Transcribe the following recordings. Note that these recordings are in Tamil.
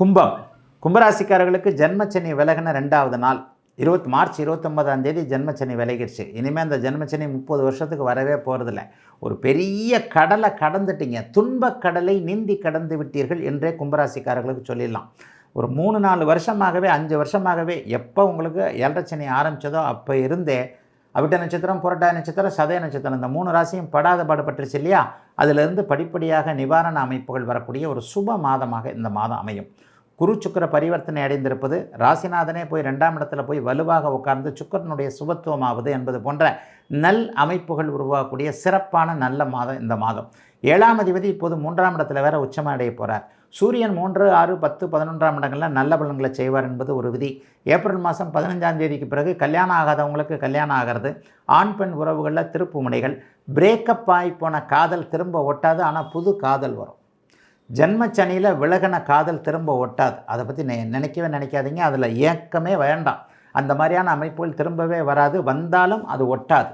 கும்பம். கும்பராசிக்காரர்களுக்கு ஜென்மச்சனி விலகின ரெண்டாவது நாள். இருபத்தி மார்ச் இருபத்தொன்பதாம் தேதி ஜென்மச்சனி விலகிடுச்சு. இனிமேல் அந்த ஜென்மச்சனி முப்பது வருஷத்துக்கு வரவே போகிறதில்ல ஒரு பெரிய கடலை கடந்துட்டீங்க. துன்பக் கடலை நீந்தி கடந்து விட்டீர்கள் என்றே கும்பராசிக்காரர்களுக்கு சொல்லிடலாம். ஒரு மூணு நாலு வருஷமாகவே அஞ்சு வருஷமாகவே எப்போ உங்களுக்கு ஏழரைச்சனி ஆரம்பித்ததோ அப்போ இருந்தே அவிட்ட நட்சத்திரம் புரட்டாய நட்சத்திரம் சதய நட்சத்திரம் இந்த மூணு ராசியும் படாத பாடுபட்டுருச்சு இல்லையா? அதிலிருந்து படிப்படியாக நிவாரண அமைப்புகள் வரக்கூடிய ஒரு சுப மாதமாக இந்த மாதம் அமையும். குரு சுக்கிர பரிவர்த்தனை அடைந்திருப்பது ராசிநாதனே போய் ரெண்டாம் இடத்துல போய் வலுவாக உட்கார்ந்து சுக்கரனுடைய சுபத்துவமாவது என்பது போன்ற நல் அமைப்புகள் உருவாகக்கூடிய சிறப்பான நல்ல மாதம் இந்த மாதம். ஏழாம் அதிபதி இப்போது மூன்றாம் இடத்துல வேற உச்சமாக அடைய போகிறார் சூரியன் மூன்று ஆறு பத்து பதினொன்றாம் இடங்களில் நல்ல பலன்களை செய்வார் என்பது ஒரு விதி. ஏப்ரல் மாதம் பதினஞ்சாம் தேதிக்கு பிறகு கல்யாணம் ஆகாதவங்களுக்கு கல்யாணம் ஆகிறது. ஆண் பெண் உறவுகளில் திருப்பு முனைகள். பிரேக்கப் ஆகி போன காதல் திரும்ப ஒட்டாது ஆனால் புது காதல் வரும். ஜென்மச்சனியில் விலகின காதல் திரும்ப ஒட்டாது. அதை பற்றி நெ நினைக்கவே நினைக்காதீங்க. அதில் ஏக்கமே வேண்டாம். அந்த மாதிரியான அமைப்புகள் திரும்பவே வராது. வந்தாலும் அது ஒட்டாது.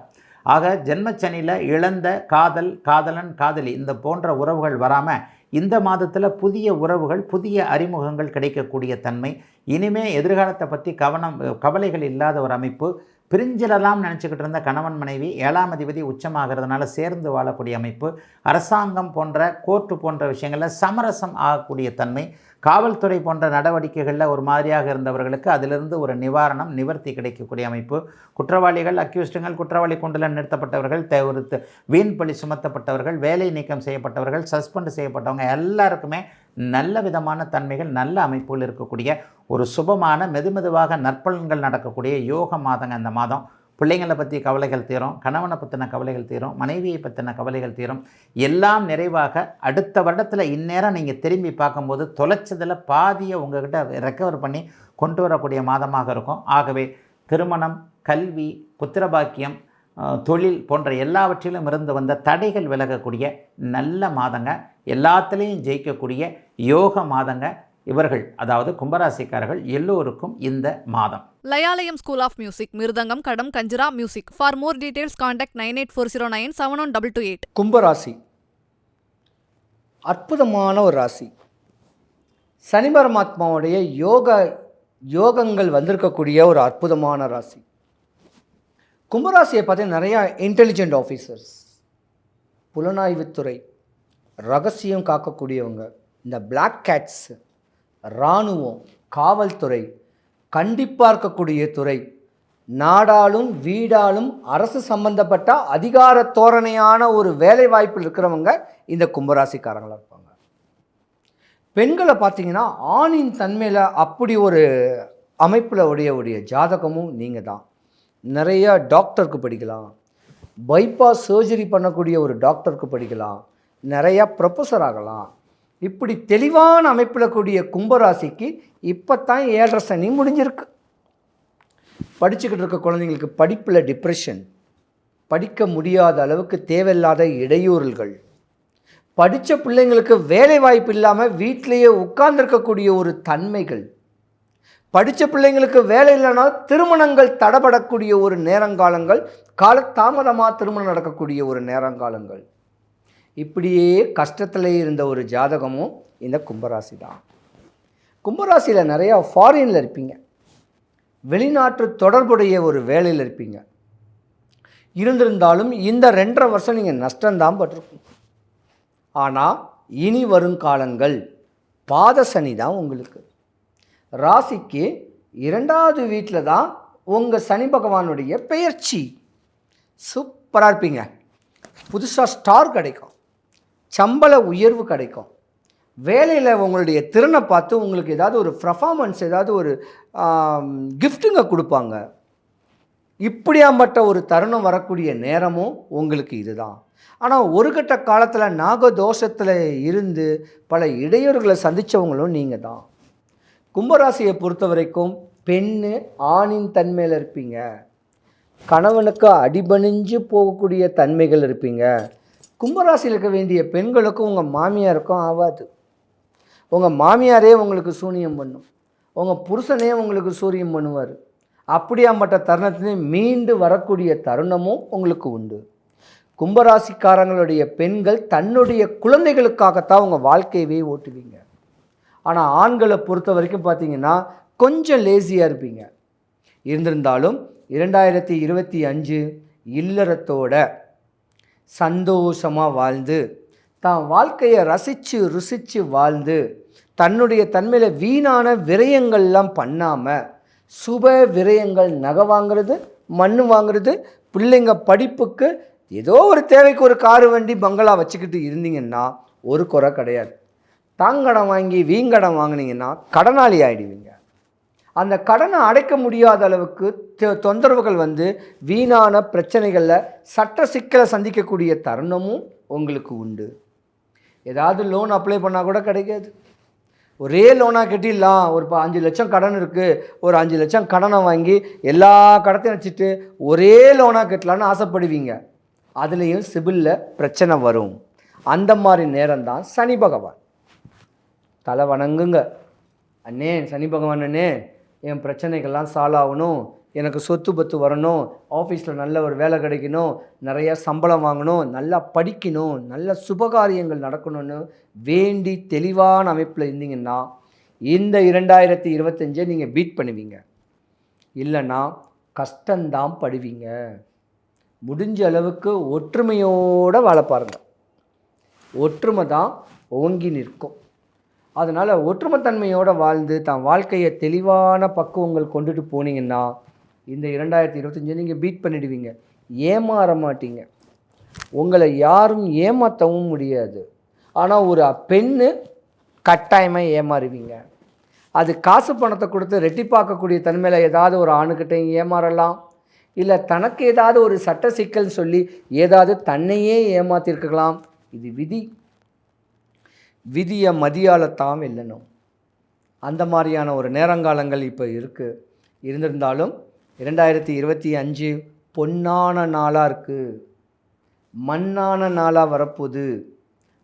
ஆக ஜென்மச்சனியில் இழந்த காதல் காதலன் காதலி இந்த போன்ற உறவுகள் வராமல் இந்த மாதத்தில் புதிய உறவுகள் புதிய அறிமுகங்கள் கிடைக்கக்கூடிய தன்மை. இனிமே எதிர்காலத்தை பற்றி கவனம் கவலைகள் இல்லாத ஒரு அமைப்பு. பிரிஞ்சிடலாம் நினச்சிக்கிட்டு இருந்த கணவன் மனைவி ஏழாம் அதிபதி உச்சமாகிறதுனால சேர்ந்து வாழக்கூடிய அமைப்பு அரசாங்கம் போன்ற கோர்ட்டு போன்ற விஷயங்களில் சமரசம் ஆகக்கூடிய தன்மை காவல்துறை போன்ற நடவடிக்கைகளில் ஒரு மாதிரியாக இருந்தவர்களுக்கு அதிலிருந்து ஒரு நிவாரணம் நிவர்த்தி கிடைக்கக்கூடிய அமைப்பு. குற்றவாளிகள் அக்யூஸ்டுங்கள் குற்றவாளி கூண்டில் நிறுத்தப்பட்டவர்கள் தே- ஒரு வீண் பழி சுமத்தப்பட்டவர்கள் வேலை நீக்கம் செய்யப்பட்டவர்கள் சஸ்பெண்ட் செய்யப்பட்டவங்க எல்லாருக்குமே நல்ல விதமான தன்மைகள் நல்ல அமைப்புகள் இருக்கக்கூடிய ஒரு சுபமான மெதுமெதுவாக நற்பலன்கள் நடக்கக்கூடிய யோக மாதங்க அந்த மாதம். பிள்ளைங்களை பற்றி கவலைகள் தீரும் கணவனை பற்றின கவலைகள் தீரும் மனைவியை பற்றின கவலைகள் தீரும். எல்லாம் நிறைவாக அடுத்த வருடத்தில் இந்நேரம் நீங்கள் திரும்பி பார்க்கும்போது தொலைச்சதில் பாதியை உங்கள்கிட்ட ரெக்கவர் பண்ணி கொண்டு வரக்கூடிய மாதமாக இருக்கும். ஆகவே திருமணம் கல்வி புத்திரபாக்கியம் தொழில் போன்ற எல்லாவற்றிலும் இருந்து வந்த தடைகள் விலகக்கூடிய நல்ல மாதங்க. எல்லாத்துலேயும் ஜெயிக்கக்கூடிய யோக மாதங்க இவர்கள் அதாவது கும்பராசிக்காரர்கள் எல்லோருக்கும் இந்த மாதம். Layalayam school of music mridangam ghatam kanjira music for more details contact nine eight four zero nine seven one double two eight. கும்பராசி. அற்புதமான ஒரு ராசி. சனி பரமாத்மாவுடைய யோக யோகங்கள் வந்திருக்கக்கூடிய ஒரு அற்புதமான ராசி. கும்பராசியை பார்த்தீங்கன்னா நிறையா இன்டெலிஜென்ட் ஆஃபீஸர்ஸ் புலனாய்வுத்துறை ரகசியம் காக்கக்கூடியவங்க. இந்த பிளாக் கேட்ஸ் இராணுவம் காவல்துறை கண்டிப்பாக இருக்கக்கூடிய துறை நாடாலும் வீடாலும் அரசு சம்பந்தப்பட்ட அதிகார தோரணையான ஒரு வேலை வாய்ப்பில் இருக்கிறவங்க இந்த கும்பராசிக்காரங்களாக இருப்பாங்க. பெண்களை பார்த்தீங்கன்னா ஆணின் தன்மையில் அப்படி ஒரு அமைப்பில் உடைய உடைய ஜாதகமும் நீங்கள் தான். நிறைய டாக்டருக்கு படிக்கலாம். பைபாஸ் சர்ஜரி பண்ணக்கூடிய ஒரு டாக்டருக்கு படிக்கலாம். நிறையா ப்ரொஃபஸர் ஆகலாம். இப்படி தெளிவான அமைப்பில் கூடிய கும்பராசிக்கு இப்போ தான் ஏழரை சனி முடிஞ்சிருக்கு. படிச்சுக்கிட்டு இருக்க குழந்தைங்களுக்கு படிப்பில் டிப்ரெஷன் படிக்க முடியாத அளவுக்கு தேவையில்லாத இடையூறுகள் படித்த பிள்ளைங்களுக்கு வேலை வாய்ப்பு இல்லாமல் வீட்டிலேயே உட்கார்ந்துருக்கக்கூடிய ஒரு தன்மைகள். படித்த பிள்ளைங்களுக்கு வேலை இல்லைனா திருமணங்கள் தடபடக்கூடிய ஒரு நேரங்காலங்கள் காலத்தாமதமாக திருமணம் நடக்கக்கூடிய ஒரு நேரங்காலங்கள். இப்படியே கஷ்டத்தில் இருந்த ஒரு ஜாதகமும் இந்த கும்பராசி தான் கும்பராசியில் நிறையா ஃபாரினில் இருப்பீங்க. வெளிநாட்டு தொடர்புடைய ஒரு வேலையில் இருப்பீங்க. இருந்திருந்தாலும் இந்த ரெண்டரை வருஷம் நீங்கள் நஷ்டம்தான் பட்டிருக்கும். ஆனால் இனி வரும் காலங்கள் பாத சனி தான் உங்களுக்கு. ராசிக்கு இரண்டாவது வீட்டில் தான் உங்கள் சனி பகவானுடைய பெயர்ச்சி. சூப்பராக இருப்பீங்க. புதுசாக ஸ்டார் கிடைக்கும். சம்பள உயர்வு கிடைக்கும். வேலையில் உங்களுடைய திறனை பார்த்து உங்களுக்கு ஏதாவது ஒரு பர்ஃபார்மன்ஸ் ஏதாவது ஒரு கிஃப்ட்டுங்க கொடுப்பாங்க. இப்படியாம்பட்ட ஒரு தருணம் வரக்கூடிய நேரமும் உங்களுக்கு இதுதான். ஆனால் ஒரு கட்ட காலத்தில் நாகதோஷத்தில் இருந்து பல இடையூறுகளை சந்தித்தவங்களும் நீங்கள் தான். கும்பராசியை பொறுத்த வரைக்கும் பெண்ணு ஆணின் தன்மையில் இருப்பீங்க. கணவனுக்கு அடிபணிஞ்சு போகக்கூடிய தன்மைகள் இருப்பீங்க. கும்பராசியில் இருக்க வேண்டிய பெண்களுக்கும் உங்கள் மாமியாருக்கும் ஆகாது உங்கள் மாமியாரே உங்களுக்கு சூனியம் பண்ணும். உங்கள் புருஷனே உங்களுக்கு சூரியம் பண்ணுவார். அப்படியாம்பட்ட தருணத்திலே மீண்டு வரக்கூடிய தருணமும் உங்களுக்கு உண்டு. கும்பராசிக்காரங்களுடைய பெண்கள் தன்னுடைய குழந்தைகளுக்காகத்தான் உங்கள் வாழ்க்கையவே ஓட்டுவீங்க. ஆனால் ஆண்களை பொறுத்த வரைக்கும் பார்த்தீங்கன்னா கொஞ்சம் லேசியாக இருப்பீங்க. இருந்திருந்தாலும் இரண்டாயிரத்தி இருபத்தி அஞ்சு இல்லறத்தோட சந்தோஷமாக வாழ்ந்து தான் வாழ்க்கையை ரசித்து ருசித்து வாழ்ந்து தன்னுடைய தன்மையில் வீணான விரயங்கள்லாம் பண்ணாமல் சுப விரயங்கள் நகை வாங்குறது மண் வாங்குறது பிள்ளைங்க படிப்புக்கு ஏதோ ஒரு தேவைக்கு ஒரு காரு வண்டி பங்களா வச்சுக்கிட்டு இருந்தீங்கன்னா ஒரு குறை கிடையாது. தாங்கடம் வாங்கி வீங்கடம் வாங்குனீங்கன்னா கடனாளி ஆகிடுவீங்க அந்த கடனை அடைக்க முடியாத அளவுக்கு தொ- தொந்தரவுகள் வந்து வீணான பிரச்சனைகளில் சட்ட சிக்கலை சந்திக்கக்கூடிய தருணமும் உங்களுக்கு உண்டு. ஏதாவது லோன் அப்ளை பண்ணால் கூட கிடைக்காது. ஒரே லோனாக கட்டிடலாம். ஒரு ப- அஞ்சு லட்சம் கடன் இருக்குது ஒரு அஞ்சு லட்சம் கடனை வாங்கி எல்லா கடத்தையும் வச்சுட்டு ஒரே லோனாக கட்டலான்னு ஆசைப்படுவீங்க. அதுலேயும் சிபிலில் பிரச்சனை வரும். அந்த மாதிரி நேரம்தான் சனி பகவான். தலை வணங்குங்க. அண்ணே சனி பகவான் அண்ணே. என் பிரச்சனைகள்லாம் சால்வ் ஆகணும் எனக்கு சொத்து பத்து வரணும் ஆஃபீஸில் நல்ல ஒரு வேலை கிடைக்கணும் நிறைய சம்பளம் வாங்கணும் நல்லா படிக்கணும் நல்ல சுபகாரியங்கள் நடக்கணும்னு வேண்டி தெளிவான அமைப்பில் இருந்தீங்கன்னா இந்த இரண்டாயிரத்தி இருபத்தஞ்சை நீங்கள் பீட் பண்ணுவீங்க. இல்லைன்னா கஷ்டந்தான் படுவீங்க. முடிஞ்ச அளவுக்கு ஒற்றுமையோடு வாழ பாருங்கள் ஒற்றுமை தான் ஓங்கி நிற்கும். அதனால் ஒற்றுமைத்தன்மையோடு வாழ்ந்து தான் வாழ்க்கையை தெளிவான பக்குவங்கள் கொண்டுட்டு போனீங்கன்னா இந்த இரண்டாயிரத்தி இருபத்தஞ்சு நீங்கள் பீட் பண்ணிடுவீங்க. ஏமாற மாட்டீங்க. உங்களை யாரும் ஏமாற்றவும் முடியாது. ஆனால் ஒரு பெண்ணு கட்டாயமாக ஏமாறுவீங்க. அது காசு பணத்தை கொடுத்து ரெட்டிப்பாக்கக்கூடிய தன்மையில் ஏதாவது ஒரு ஆணுக்கிட்டையும் ஏமாறலாம். இல்லை தனக்கு ஏதாவது ஒரு சட்ட சிக்கல் சொல்லி ஏதாவது தன்னையே ஏமாத்திருக்கலாம். இது விதி. விதியை மதியாலத்தாம் வெல்லணும் அந்த மாதிரியான ஒரு நேரங்காலங்கள் இப்போ இருக்குது இருந்திருந்தாலும் இரண்டாயிரத்தி இருபத்தி அஞ்சு பொன்னான நாளாக இருக்குது மண்ணான நாளாக வரப்போகுது.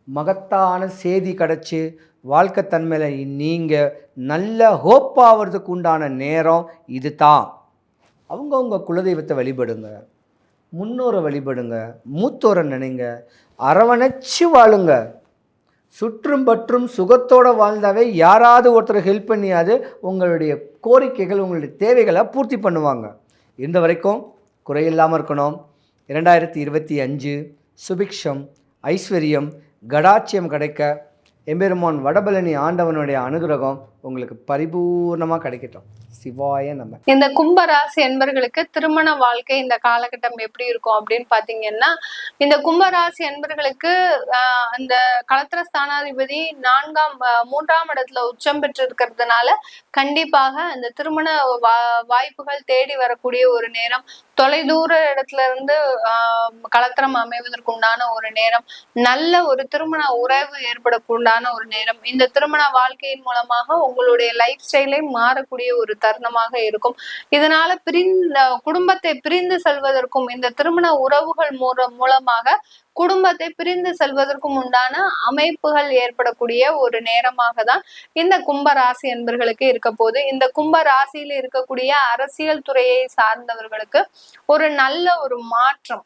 மகத்தான செய்தி கிடச்சி வாழ்க்கை தன்மையில் நீங்கள் நல்ல ஹோப் ஆகிறதுக்கு உண்டான நேரம் இது தான் அவங்கவுங்க குலதெய்வத்தை வழிபடுங்க. முன்னோரை வழிபடுங்க. மூத்தோரை நினைங்க. அரவணைச்சு வாழுங்க. சுற்றும் பற்றும் சுகத்தோடு வாழ்ந்தாவே யாராவது ஒருத்தர் ஹெல்ப் பண்ணியாவது உங்களுடைய கோரிக்கைகள் உங்களுடைய தேவைகளை பூர்த்தி பண்ணுவாங்க. இருந்த வரைக்கும் குறையில்லாமல் இருக்கணும். இரண்டாயிரத்தி இருபத்தி அஞ்சு சுபிக்ஷம் ஐஸ்வர்யம் கடாட்சியம் கிடைக்க எம்பெருமான் வடபழனி ஆண்டவனுடைய அனுகிரகம் உங்களுக்கு பரிபூர்ணமாக கிடைக்கட்டும். சிவாய நம்ம இந்த கும்பராசி என்பர்களுக்கு திருமண வாழ்க்கை இந்த காலகட்டம் எப்படி இருக்கும் அப்படின்னு பாத்தீங்கன்னா இந்த கும்பராசி என்பர்களுக்கு அந்த களத்திர ஸ்தானாதிபதி நான்காம் மூன்றாம் இடத்துல உச்சம் பெற்று இருக்கிறதுனால கண்டிப்பாக அந்த திருமண வாய்ப்புகள் தேடி வரக்கூடிய ஒரு நேரம் தொலைதூர இடத்துல இருந்து ஆஹ் களத்திரம் அமைவதற்கு உண்டான ஒரு நேரம் நல்ல ஒரு திருமண உறவு ஏற்படக்கூடான ஒரு நேரம் இந்த திருமண வாழ்க்கையின் மூலமாக உங்களுடைய லைஃப் ஸ்டைலே மாறக்கூடிய ஒரு தருணமாக இருக்கும். இதனால பிரிந்த குடும்பத்தை பிரிந்து செல்வதற்கும் இந்த திருமண உறவுகள் மூலம் மூலமாக குடும்பத்தை பிரிந்து செல்வதற்கும் உண்டான அமைப்புகள் ஏற்படக்கூடிய ஒரு நேரமாக தான் இந்த கும்ப ராசி என்பர்களுக்கு இருக்க போது இந்த கும்ப ராசியில் இருக்கக்கூடிய அரசியல் துறையை சார்ந்தவர்களுக்கு ஒரு நல்ல ஒரு மாற்றம்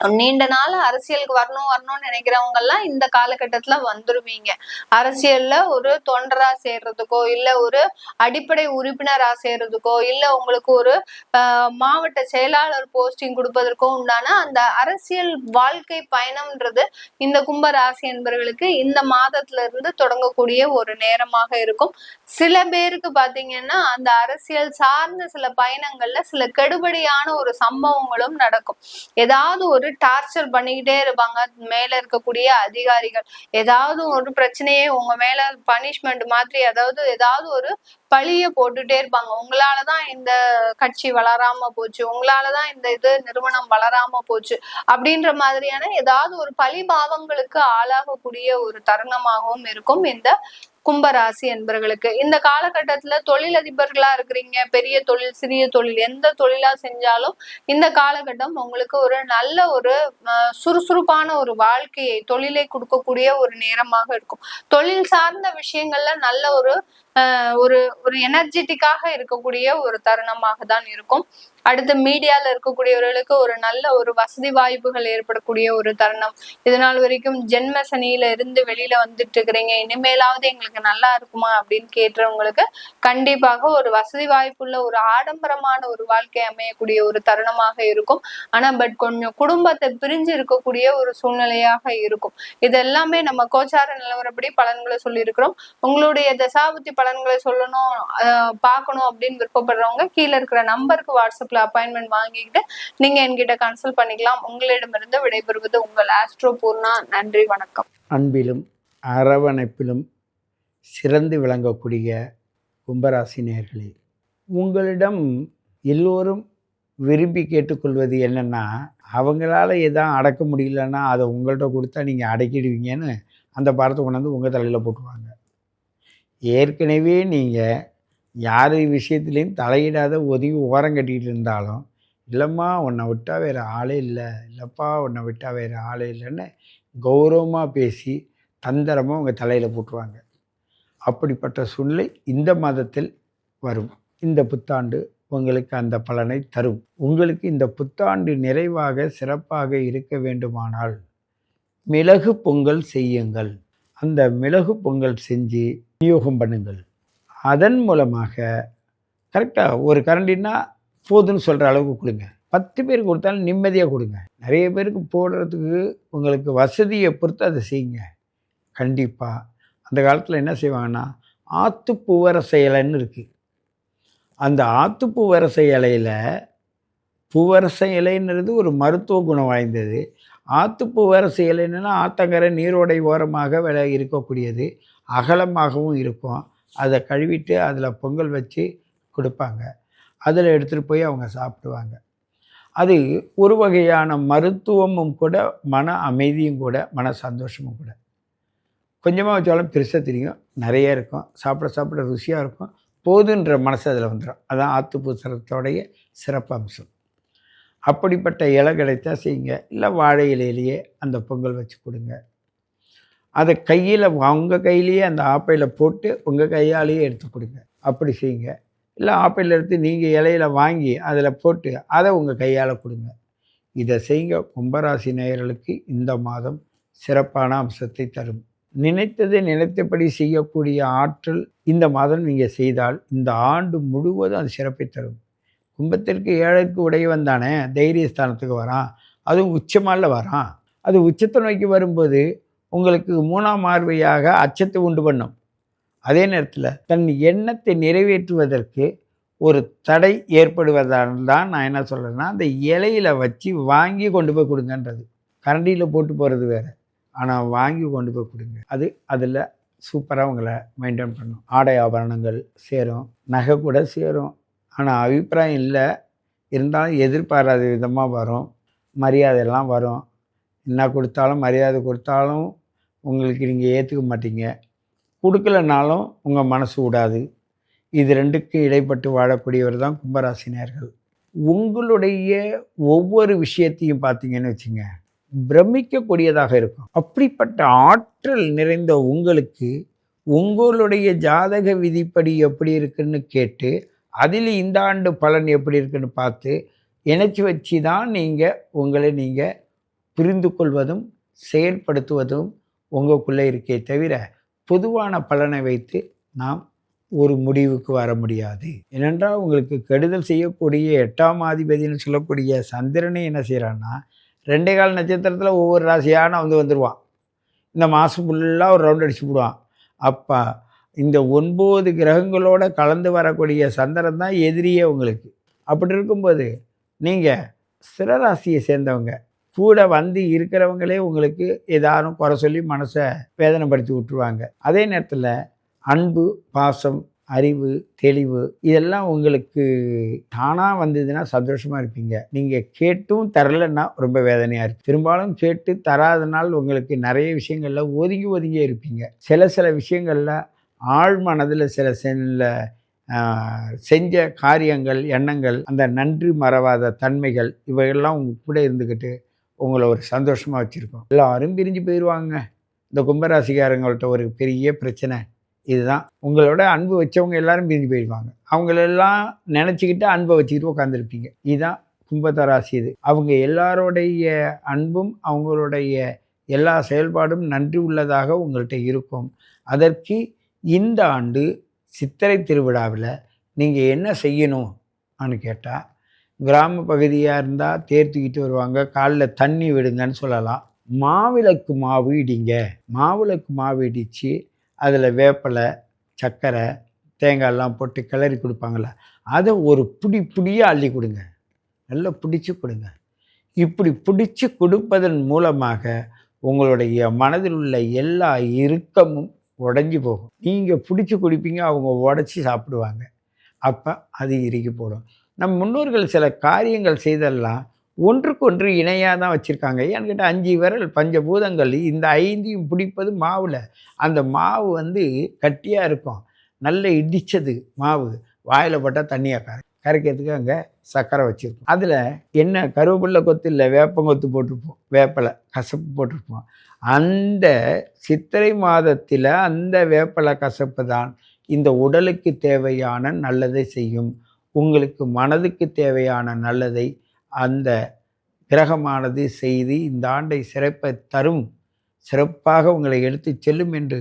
நீண்ட நாள் அரசியலுக்கு வரணும் வரணும்னு நினைக்கிறவங்க எல்லாம் இந்த காலகட்டத்துல வந்துருவீங்க. அரசியல்ல ஒரு தொண்டரா சேர்றதுக்கோ இல்ல ஒரு அடிப்படை உறுப்பினரா சேர்றதுக்கோ இல்ல உங்களுக்கு ஒரு ஆஹ், மாவட்ட செயலாளர் போஸ்டிங் கொடுப்பதற்கோ உண்டான அந்த அரசியல் வாழ்க்கை பயணம்ன்றது இந்த கும்ப ராசி என்பவர்களுக்கு இந்த மாதத்துல இருந்து தொடங்கக்கூடிய ஒரு நேரமாக இருக்கும். சில பேருக்கு பாத்தீங்கன்னா அந்த அரசியல் சார்ந்த சில பயணங்கள்ல சில கெடுபடியான ஒரு சம்பவங்களும் நடக்கும். ஏதாவது ஒரு டார்ச்சர் பண்ணிக்கிட்டே இருப்பாங்க. மேல இருக்கக்கூடிய அதிகாரிகள். ஏதாவது ஒரு பிரச்சனையே உங்க மேல பனிஷ்மெண்ட் மாதிரி அதாவது ஏதாவது ஒரு பழிய போட்டுட்டே இருப்பாங்க. உங்களாலதான் இந்த கட்சி வளராம போச்சு. உங்களாலதான் இந்த இது நிறுவனம் வளராம போச்சு. அப்படின்ற மாதிரியான ஏதாவது ஒரு பழி பாவங்களுக்கு ஆளாகக்கூடிய ஒரு தருணமாகவும் இருக்கும். இந்த கும்பராசி என்பவர்களுக்கு இந்த காலகட்டத்துல தொழிலதிபர்களா இருக்கிறீங்க பெரிய தொழில் சிறிய தொழில் எந்த தொழிலா செஞ்சாலும் இந்த காலகட்டம் உங்களுக்கு ஒரு நல்ல ஒரு அஹ், சுறுசுறுப்பான ஒரு வாழ்க்கையை தொழிலை கொடுக்கக்கூடிய ஒரு நேரமாக இருக்கும். தொழில் சார்ந்த விஷயங்கள்ல நல்ல ஒரு ஒரு ஒரு எனர்ஜெட்டிக்காக இருக்கக்கூடிய ஒரு தருணமாக தான் இருக்கும். அடுத்து மீடியால இருக்கக்கூடியவர்களுக்கு ஒரு நல்ல ஒரு வசதி வாய்ப்புகள் ஏற்படக்கூடிய ஒரு தருணம். இதனால் வரைக்கும் ஜென்ம சனியில இருந்து வெளியில வந்துட்டு இருக்கிறீங்க. இனிமேலாவது எங்களுக்கு நல்லா இருக்குமா அப்படின்னு கேட்டவங்களுக்கு கண்டிப்பாக ஒரு வசதி வாய்ப்புள்ள ஒரு ஆடம்பரமான ஒரு வாழ்க்கை அமையக்கூடிய ஒரு தருணமாக இருக்கும். ஆனா பட் கொஞ்சம் குடும்பத்தை பிரிஞ்சு இருக்கக்கூடிய ஒரு சூழ்நிலையாக இருக்கும். இது எல்லாமே நம்ம கோச்சார நிலவரப்படி பலன்களை சொல்லியிருக்கிறோம். உங்களுடைய தசாபுத்தி பலன்களை சொல்லணும் பார்க்கணும் அப்படின்னு விருப்பப்படுறவங்க கீழே இருக்கிற நம்பருக்கு வாட்ஸ்அப்ல அப்பாயின்மெண்ட் வாங்கிக்கிட்டு நீங்க என்கிட்ட கன்சல்ட் பண்ணிக்கலாம். உங்களிடமிருந்து விடைபெறுவது உங்கள் ஆஸ்ட்ரோ பூர்ணா. நன்றி வணக்கம். அன்பிலும் அரவணைப்பிலும் சிறந்து விளங்கக்கூடிய கும்பராசி நேர்களே உங்களிடம் எல்லோரும் விரும்பி கேட்டுக்கொள்வது என்னென்னா அவங்களால எதாவது அடக்க முடியலன்னா அதை உங்கள்கிட்ட கொடுத்தா நீங்கள் அடக்கிடுவீங்கன்னு அந்த பாரத்தை கொண்டாந்து உங்கள் தலையில் போட்டுருவாங்க. ஏற்கனவே நீங்கள் யார் விஷயத்துலேயும் தலையிடாத ஒதுங்கி ஓரம் கட்டிக்கிட்டு இருந்தாலும் இல்லைம்மா உன்னை விட்டால் வேறு ஆளே இல்லை. இல்லைப்பா உன்னை விட்டால் வேறு ஆளே இல்லைன்னு கௌரவமாக பேசி தந்திரமாக உங்கள் தலையில் போட்டுருவாங்க. அப்படிப்பட்ட சூழ்நிலை இந்த மாதத்தில் வரும். இந்த புத்தாண்டு உங்களுக்கு அந்த பலனை தரும். உங்களுக்கு இந்த புத்தாண்டு நிறைவாக சிறப்பாக இருக்க வேண்டுமானால் மிளகு பொங்கல் செய்யுங்கள். அந்த மிளகு பொங்கல் செஞ்சு விநியோகம் பண்ணுங்கள். அதன் மூலமாக கரெக்டாக ஒரு கரண்டின்னா போதுன்னு சொல்கிற அளவுக்கு கொடுங்க. பத்து பேருக்கு கொடுத்தாலும் நிம்மதியாக கொடுங்க. நிறைய பேருக்கு போடுறதுக்கு உங்களுக்கு வசதியை பொறுத்து அதை செய்யுங்க. கண்டிப்பாக அந்த காலத்தில் என்ன செய்வாங்கன்னா ஆத்துப்பூவரச இலைன்னு இருக்குது அந்த ஆத்துப்பூவரச இலையில் பூவரச இலைன்றது ஒரு மருத்துவ குணம் வாய்ந்தது. ஆத்துப்பூவரச இலைன்னா ஆத்தங்கரை நீரோடை ஓரமாக விளை இருக்கக்கூடியது. அகலமாகவும் இருக்கும். அதை கழுவிட்டு அதில் பொங்கல் வச்சு கொடுப்பாங்க. அதில் எடுத்துகிட்டு போய் அவங்க சாப்பிடுவாங்க. அது ஒரு வகையான மருத்துவமும் கூட மன அமைதியும் கூட மன சந்தோஷமும் கூட. கொஞ்சமாக வச்சாலும் பெருசாக தெரியும். நிறைய இருக்கும். சாப்பிட சாப்பிட ருசியாக இருக்கும். போதுன்ற மனசு அதில் வந்துடும் அதான் ஆத்துப்பூசரத்தோடைய சிறப்பம்சம். அப்படிப்பட்ட இலை கிடைத்தா செய்யுங்க. இல்லை வாழை இலையிலேயே அந்த பொங்கல் வச்சு கொடுங்க. அதை கையில் உங்கள் கையிலேயே அந்த ஆப்பையில் போட்டு உங்கள் கையாலேயே எடுத்து கொடுங்க. அப்படி செய்யுங்க. இல்லை ஆப்பையில் எடுத்து நீங்கள் இலையில வாங்கி அதில் போட்டு அதை உங்கள் கையால் கொடுங்க. இதை செய்யுங்க. கும்பராசி நேயர்களுக்கு இந்த மாதம் சிறப்பான அம்சத்தை தரும். நினைத்ததை நினைத்தபடி செய்யக்கூடிய ஆற்றல் இந்த மாதம் நீங்கள் செய்தால் இந்த ஆண்டு முழுவதும் அது சிறப்பை தரும். கும்பத்திற்கு ஏழைக்கு உடையவன் தானே தைரியஸ்தானத்துக்கு வரான். அதுவும் உச்சமால வரான். அது உச்சத்தை நோக்கி வரும்போது உங்களுக்கு மூணாம் பார்வையாக அச்சத்தை உண்டு பண்ணும். அதே நேரத்தில் தன் எண்ணத்தை நிறைவேற்றுவதற்கு ஒரு தடை ஏற்படுவதால் தான் நான் என்ன சொல்கிறேன்னா அந்த இலையில வச்சு வாங்கி கொண்டு போய் கொடுங்கன்றது. கரண்டியில் போட்டு போகிறது வேறு. ஆனால் வாங்கி கொண்டு போய் கொடுங்க. அது அதில் சூப்பராக உங்களை மெயின்டைன் பண்ணும். ஆடை ஆபரணங்கள் சேரும். நகை கூட சேரும். ஆனால் அபிப்பிராயம் இல்லை. இருந்தாலும் எதிர்பாராத விதமாக வரும். மரியாதையெல்லாம் வரும். என்ன கொடுத்தாலும் மரியாதை கொடுத்தாலும் உங்களுக்கு நீங்கள் ஏற்றுக்க மாட்டீங்க. கொடுக்கலனாலும் உங்கள் மனசு விடாது இது ரெண்டுக்கும் இடைப்பட்டு வாழக்கூடியவர் தான் கும்பராசினியர்கள். உங்களுடைய ஒவ்வொரு விஷயத்தையும் பார்த்தீங்கன்னு வச்சுங்க பிரமிக்கக்கூடியதாக இருக்கும். அப்படிப்பட்ட ஆற்றல் நிறைந்த உங்களுக்கு உங்களுடைய ஜாதக விதிப்படி எப்படி இருக்குன்னு கேட்டு அதில் இந்த ஆண்டு பலன் எப்படி இருக்குன்னு பார்த்து இணைச்சி வச்சு தான் நீங்கள் உங்களை நீங்கள் புரிந்து கொள்வதும் செயல்படுத்துவதும் உங்களுக்குள்ளே இருக்கே தவிர பொதுவான பலனை வைத்து நாம் ஒரு முடிவுக்கு வர முடியாது. ஏனென்றால் உங்களுக்கு கெடுதல் செய்யக்கூடிய எட்டாம் அதிபதினு சொல்லக்கூடிய சந்திரனை என்ன செய்கிறான்னா ரெண்டே கால் நட்சத்திரத்தில் ஒவ்வொரு ராசியான வந்து வந்துடுவான் இந்த மாதம் ஃபுல்லாக ஒரு ரவுண்ட் அடிச்சு விடுவான் அப்போ இந்த ஒன்பது கிரகங்களோட கலந்து வரக்கூடிய சந்திரன் தான் எதிரியே உங்களுக்கு. அப்படி இருக்கும்போது நீங்கள் சிறராசியை சேர்ந்தவங்க. கூட வந்து இருக்கிறவங்களே உங்களுக்கு ஏதாரும் குறை சொல்லி மனசை வேதனைப்படுத்தி விட்டுருவாங்க. அதே நேரத்தில் அன்பு பாசம் அறிவு தெளிவு இதெல்லாம் உங்களுக்கு தானாக வந்ததுன்னா சந்தோஷமாக இருப்பீங்க. நீங்கள் கேட்டும் தரலைன்னா ரொம்ப வேதனையாக இருக்குது பெரும்பாலும் கேட்டு தராதனால் உங்களுக்கு நிறைய விஷயங்களில் ஒதுங்கி ஒதுங்கி இருப்பீங்க. சில சில விஷயங்களில் ஆழ் மனதில் சில சில செஞ்ச காரியங்கள் எண்ணங்கள் அந்த நன்றி மறவாத தன்மைகள் இவையெல்லாம் உங்க கூட இருந்துக்கிட்டு உங்களை ஒரு சந்தோஷமாக வச்சுருக்கோம். எல்லாரும் பிரிஞ்சு போயிடுவாங்க இந்த கும்பராசிக்காரங்கள்ட்ட ஒரு பெரிய பிரச்சனை இதுதான். உங்களோட அன்பு வச்சவங்க எல்லாரும் பிரிஞ்சு போயிடுவாங்க அவங்களெல்லாம் நினச்சிக்கிட்டு அன்பை வச்சுக்கிட்டு உட்காந்துருப்பீங்க இதுதான் கும்பத்தராசி இது. அவங்க எல்லாரோடைய அன்பும் அவங்களுடைய எல்லா செயல்பாடும் நன்றி உள்ளதாக உங்கள்கிட்ட இருக்கும். அதற்கு இந்த ஆண்டு சித்திரை திருவிழாவில் நீங்கள் என்ன செய்யணும்னு கேட்டால் கிராம பகுதியாக இருந்தால் தேர் தூக்கிட்டு வருவாங்க. காலில் தண்ணி விடுங்கன்னு சொல்லலாம். மாவிளக்கு மாவு இடிங்க. மாவிளக்கு மாவு இடித்து அதில் வேப்பலை சர்க்கரை தேங்காயெல்லாம் போட்டு கிளறி கொடுப்பாங்கள அதை ஒரு புடி புடியாக அள்ளி கொடுங்க. நல்லா பிடிச்சி கொடுங்க. இப்படி பிடிச்சி கொடுப்பதன் மூலமாக உங்களுடைய மனதில் உள்ள எல்லா இறுக்கமும் உடஞ்சி போகும். நீங்கள் பிடிச்சி குடிப்பீங்க அவங்க உடச்சி சாப்பிடுவாங்க. அப்போ அது இறுக்கி போடும். நம் முன்னோர்கள் சில காரியங்கள் செய்தெல்லாம் ஒன்றுக்கொன்று இணையாக தான் வச்சுருக்காங்க. ஏன்னு கேட்டால் அஞ்சு விரல் பஞ்சபூதங்கள் இந்த ஐந்தையும் பிடிப்பது மாவில். அந்த மாவு வந்து கட்டியாக இருக்கும். நல்ல இடித்தது மாவு. வாயில் போட்டால் தண்ணியாக கரை கரைக்கிறதுக்கு அங்கே சர்க்கரை வச்சுருப்போம். அதில் என்ன கருவேப்பிள்ளை கொத்து இல்லை வேப்பங்கொத்து போட்டிருப்போம். வேப்பலை கசப்பு போட்டிருப்போம். அந்த சித்திரை மாதத்தில் அந்த வேப்பலை கசப்பு தான் இந்த உடலுக்கு தேவையான நல்லதை செய்யும். உங்களுக்கு மனதுக்கு தேவையான நல்லதை அந்த கிரகமானது செய்து இந்த ஆண்டை சிறப்பை தரும் சிறப்பாக உங்களை எடுத்துச் செல்லும் என்று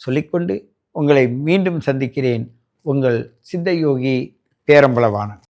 சொல்லிக்கொண்டு உங்களை மீண்டும் சந்திக்கிறேன். உங்கள் சித்தயோகி பேரம்பலவாணன்.